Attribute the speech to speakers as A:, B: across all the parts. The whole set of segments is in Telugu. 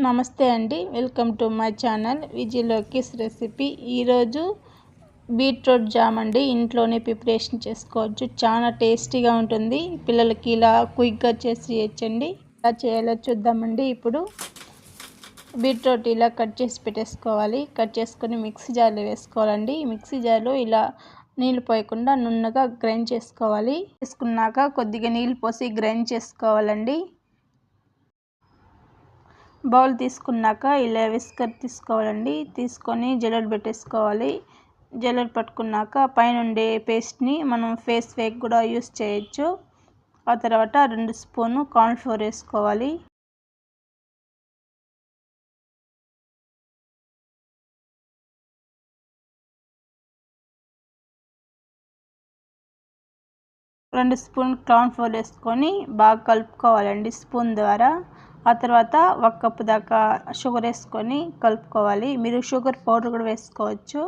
A: నమస్తే అండి. వెల్కమ్ టు మై ఛానల్ విజయలోకిస్ రెసిపీ. ఈరోజు బీట్రూట్ జామ్ అండి. ఇంట్లోనే ప్రిపరేషన్ చేసుకోవచ్చు. చాలా టేస్టీగా ఉంటుంది. పిల్లలకి ఇలా క్విక్గా చేసి చేయొచ్చండి ఇలా చేయాలో చూద్దామండి. ఇప్పుడు బీట్రూట్ ఇలా కట్ చేసి పెట్టేసుకోవాలి. కట్ చేసుకొని మిక్సీ జార్లో వేసుకోవాలండి. మిక్సీ జార్లో ఇలా నీళ్ళు పోయకుండా నున్నగా గ్రైండ్ చేసుకోవాలి. వేసుకున్నాక కొద్దిగా నీళ్ళు పోసి గ్రైండ్ చేసుకోవాలండి. బౌల్ తీసుకున్నాక ఇలా విస్కర్ తీసుకోవాలండి. తీసుకొని జల్లెడ పెట్టేసుకోవాలి. జల్లెడ పట్టుకున్నాక పైన ఉండే పేస్ట్ని మనం ఫేస్ వేక్ కూడా యూస్ చేయొచ్చు. ఆ తర్వాత రెండు స్పూను కార్న్ఫ్లోర్ వేసుకోవాలి. రెండు స్పూన్ కార్న్ఫ్లోర్ వేసుకొని బాగా కలుపుకోవాలండి స్పూన్ ద్వారా. ఆ తర్వాత ఒక కప్పు దాకా షుగర్ వేసుకొని కలుపుకోవాలి. మీరు షుగర్ పౌడర్ కూడా వేసుకోవచ్చు.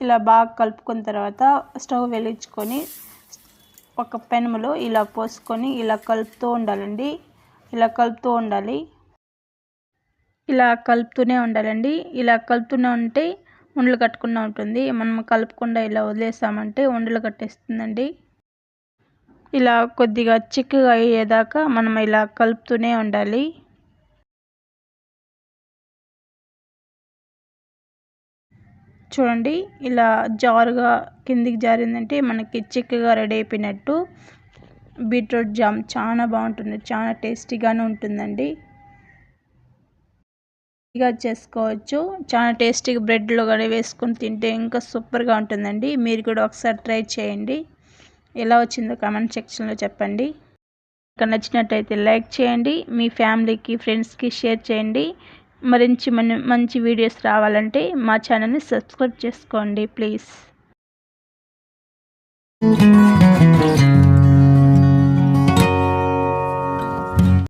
A: ఇలా బాగా కలుపుకున్న తర్వాత స్టవ్ వెలిగించుకొని ఒక పెనములో ఇలా పోసుకొని ఇలా కలుపుతూ ఉండాలండి. ఇలా కలుపుతూ ఉండాలి. ఇలా కలుపుతూనే ఉండాలండి. ఇలా కలుపుతూనే ఉంటే ఉండలు కట్టుకుండా ఉంటుంది. మనం కలుపుకుండా ఇలా వదిలేసామంటే ఉండలు కట్టేస్తుందండి. ఇలా కొద్దిగా చిక్కగా అయ్యేదాకా మనం ఇలా కలుపుతూనే ఉండాలి. చూడండి ఇలా జారుగా కిందికి జారిందంటే మనకి చిక్కగా రెడీ అయిపోయినట్టు. బీట్రూట్ జామ్ చాలా బాగుంటుంది చాలా టేస్టీగానే ఉంటుందండి. ఇక చేసుకోవచ్చు. చాలా టేస్టీగా బ్రెడ్లో కానీ వేసుకొని తింటే ఇంకా సూపర్గా ఉంటుందండి. మీరు కూడా ఒకసారి ట్రై చేయండి. ఎలా వచ్చిందో కామెంట్ సెక్షన్లో చెప్పండి. ఇంకా నచ్చినట్టయితే లైక్ చేయండి. మీ ఫ్యామిలీకి ఫ్రెండ్స్కి షేర్ చేయండి. మరించి మంచి వీడియోస్ రావాలంటే మా ఛానల్ని సబ్స్క్రైబ్ చేసుకోండి ప్లీజ్